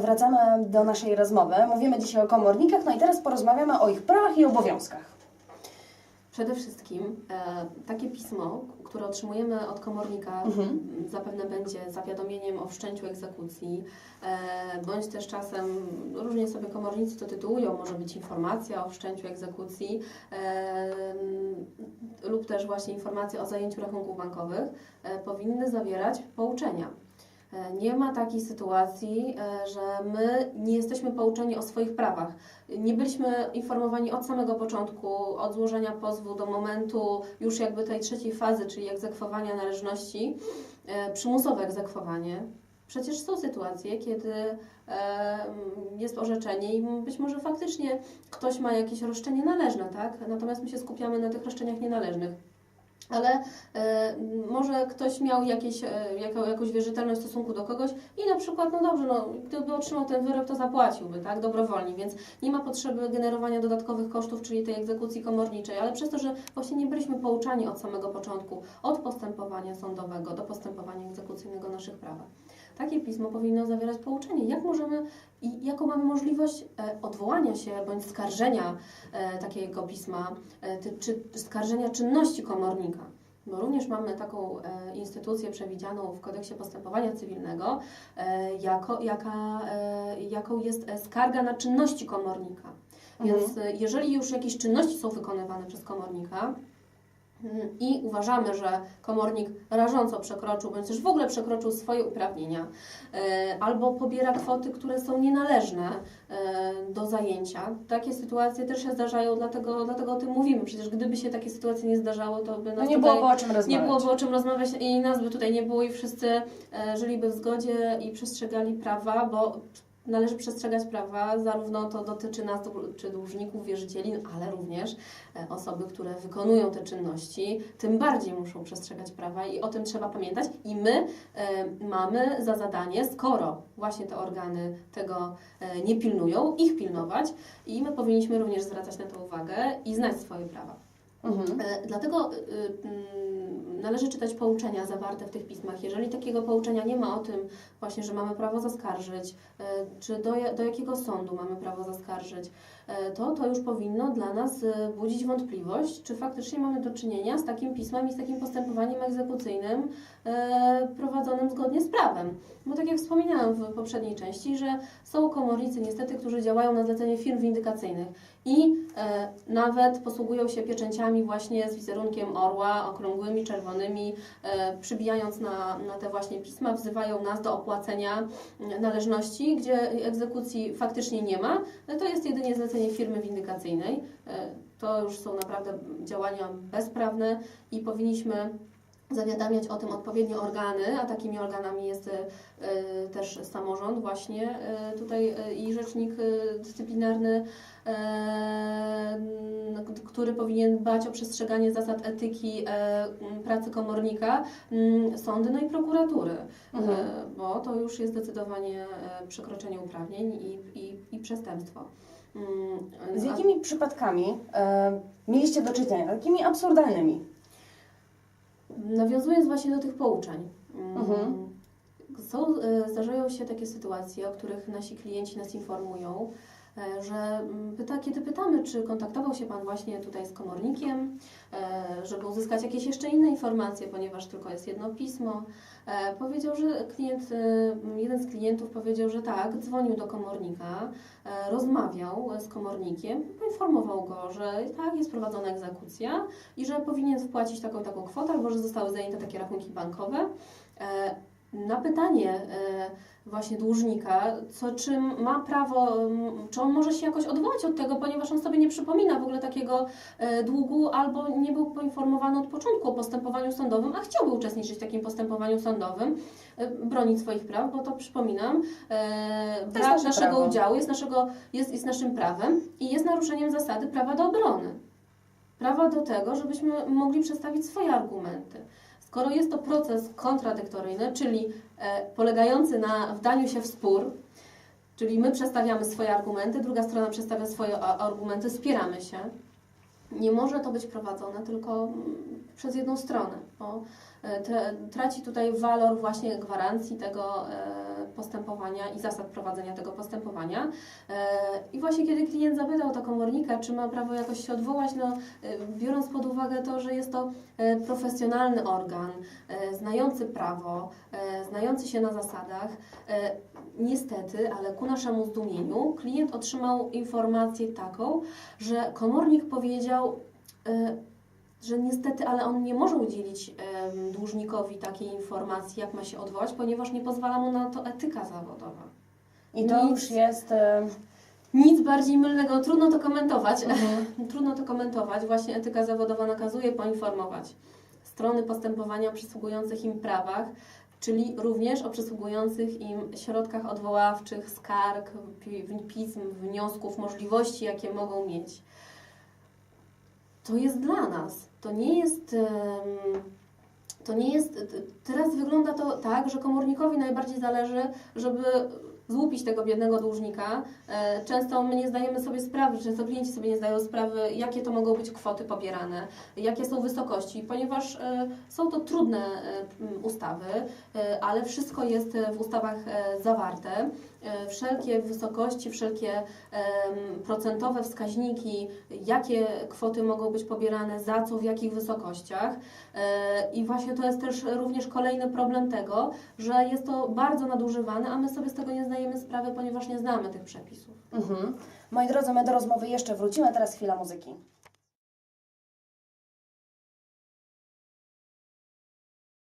Wracamy do naszej rozmowy. Mówimy dzisiaj o komornikach, no i teraz porozmawiamy o ich prawach i obowiązkach. Przede wszystkim e, takie pismo, które otrzymujemy od komornika, Mhm. zapewne będzie zawiadomieniem o wszczęciu egzekucji, e, bądź też czasem różnie sobie komornicy to tytułują, może być informacja o wszczęciu egzekucji e, lub też właśnie informacja o zajęciu rachunków bankowych, e, powinny zawierać pouczenia. Nie ma takiej sytuacji, e, że my nie jesteśmy pouczeni o swoich prawach. Nie byliśmy informowani od samego początku, od złożenia pozwu do momentu już jakby tej trzeciej fazy, czyli egzekwowania należności, e, przymusowe egzekwowanie. Przecież są sytuacje, kiedy e, jest orzeczenie i być może faktycznie ktoś ma jakieś roszczenie należne, tak? Natomiast my się skupiamy na tych roszczeniach nienależnych. Ale e, może ktoś miał jakieś, e, jakąś wierzytelność w stosunku do kogoś i na przykład, no dobrze, no, gdyby otrzymał ten wyrok, to zapłaciłby, tak, dobrowolnie, więc nie ma potrzeby generowania dodatkowych kosztów, czyli tej egzekucji komorniczej, ale przez to, że właśnie nie byliśmy pouczani od samego początku, od postępowania sądowego do postępowania egzekucyjnego naszych prawach. Takie pismo powinno zawierać pouczenie, jak możemy i jaką mamy możliwość e, odwołania się bądź skarżenia e, takiego pisma, e, czy skarżenia czynności komornika. Bo również mamy taką instytucję przewidzianą w kodeksie postępowania cywilnego, jako, jaka, jaką jest skarga na czynności komornika. Więc e, jeżeli już jakieś czynności są wykonywane przez komornika, i uważamy, że komornik rażąco przekroczył, bądź też w ogóle przekroczył swoje uprawnienia, e, albo pobiera kwoty, które są nienależne e, do zajęcia. Takie sytuacje też się zdarzają, dlatego, dlatego o tym mówimy. Przecież gdyby się takie sytuacje nie zdarzało, to by nas No nie tutaj, byłoby o czym rozmawiać. nie byłoby o czym rozmawiać i nas by tutaj nie było i wszyscy e, żyliby w zgodzie i przestrzegali prawa, bo należy przestrzegać prawa, zarówno to dotyczy nas, czy dłużników, wierzycieli, ale również e, osoby, które wykonują te czynności, tym bardziej muszą przestrzegać prawa i o tym trzeba pamiętać. I my e, mamy za zadanie, skoro właśnie te organy tego e, nie pilnują, ich pilnować i my powinniśmy również zwracać na to uwagę i znać swoje prawa. Mhm. E, Dlatego y, mm, należy czytać pouczenia zawarte w tych pismach. Jeżeli takiego pouczenia nie ma o tym właśnie, że mamy prawo zaskarżyć, e, czy do, do jakiego sądu mamy prawo zaskarżyć, e, to to już powinno dla nas e, budzić wątpliwość, czy faktycznie mamy do czynienia z takim pismem i z takim postępowaniem egzekucyjnym e, prowadzonym zgodnie z prawem. Bo tak jak wspominałam w poprzedniej części, że są komornicy niestety, którzy działają na zlecenie firm windykacyjnych i e, nawet posługują się pieczęciami właśnie z wizerunkiem orła, okrągłymi, czerwonymi, e, przybijając na, na te właśnie pisma, wzywają nas do opłacenia mm, należności, gdzie egzekucji faktycznie nie ma. E, To jest jedynie zlecenie firmy windykacyjnej. E, to już są naprawdę działania bezprawne i powinniśmy zawiadamiać o tym odpowiednie organy, a takimi organami jest e, e, też samorząd właśnie e, tutaj i rzecznik dyscyplinarny, który powinien dbać o przestrzeganie zasad etyki pracy komornika, sądy, no i prokuratury, Mhm. bo to już jest zdecydowanie przekroczenie uprawnień i, i, i przestępstwo. Mm, Z jakimi przypadkami mieliście do czynienia? Takimi absurdalnymi. Nawiązując właśnie do tych pouczeń. mm, Mhm. Są, e, zdarzają się takie sytuacje, o których nasi klienci nas informują, że mm, pyta, kiedy pytamy, czy kontaktował się Pan właśnie tutaj z komornikiem, e, żeby uzyskać jakieś jeszcze inne informacje, ponieważ tylko jest jedno pismo, e, powiedział, że klient, e, jeden z klientów powiedział, że tak, dzwonił do komornika, e, rozmawiał z komornikiem, poinformował go, że tak, jest prowadzona egzekucja i że powinien wpłacić taką taką kwotę, albo że zostały zajęte takie rachunki bankowe. Na pytanie e, właśnie dłużnika, co, czym ma prawo, czy on może się jakoś odwołać od tego, ponieważ on sobie nie przypomina w ogóle takiego e, długu, albo nie był poinformowany od początku o postępowaniu sądowym, a chciałby uczestniczyć w takim postępowaniu sądowym, e, bronić swoich praw, bo to przypominam, brak nasze naszego prawo. udziału jest, naszego, jest, jest naszym prawem i jest naruszeniem zasady prawa do obrony. Prawa do tego, żebyśmy mogli przedstawić swoje argumenty. Skoro jest to proces kontradyktoryjny, czyli e, polegający na wdaniu się w spór, czyli my przedstawiamy swoje argumenty, druga strona przedstawia swoje argumenty, spieramy się, nie może to być prowadzone tylko mm, przez jedną stronę, bo e, tra- traci tutaj walor właśnie gwarancji tego e, postępowania i zasad prowadzenia tego postępowania. E, I właśnie kiedy klient zapytał to komornika, czy ma prawo jakoś się odwołać, no, e, biorąc pod uwagę to, że jest to e, profesjonalny organ, znający prawo, znający się na zasadach, niestety, ale ku naszemu zdumieniu, klient otrzymał informację taką, że komornik powiedział, że niestety, ale on nie może udzielić em, dłużnikowi takiej informacji, jak ma się odwołać, ponieważ nie pozwala mu na to etyka zawodowa. I to Nic. już jest... Nic bardziej mylnego, trudno to komentować. mhm. Trudno to komentować. Właśnie etyka zawodowa nakazuje poinformować strony postępowania o przysługujących im prawach, czyli również o przysługujących im środkach odwoławczych, skarg, pi- pism, wniosków, możliwości, jakie mogą mieć. To jest dla nas. To nie jest. To nie jest. Teraz wygląda to tak, że komornikowi najbardziej zależy, żeby złupić tego biednego dłużnika. E, Często my nie zdajemy sobie sprawy, często klienci sobie nie zdają sprawy, jakie to mogą być kwoty pobierane, jakie są wysokości, ponieważ e, są to trudne e, ustawy, ale wszystko jest w ustawach zawarte. E, Wszelkie wysokości, wszelkie procentowe wskaźniki, jakie kwoty mogą być pobierane, za co, w jakich wysokościach. E, I właśnie to jest też również kolejny problem tego, że jest to bardzo nadużywane, a my sobie z tego nie zdajemy sprawy, ponieważ nie znamy tych przepisów. Mhm. Moi drodzy, my do rozmowy jeszcze wrócimy, teraz chwila muzyki.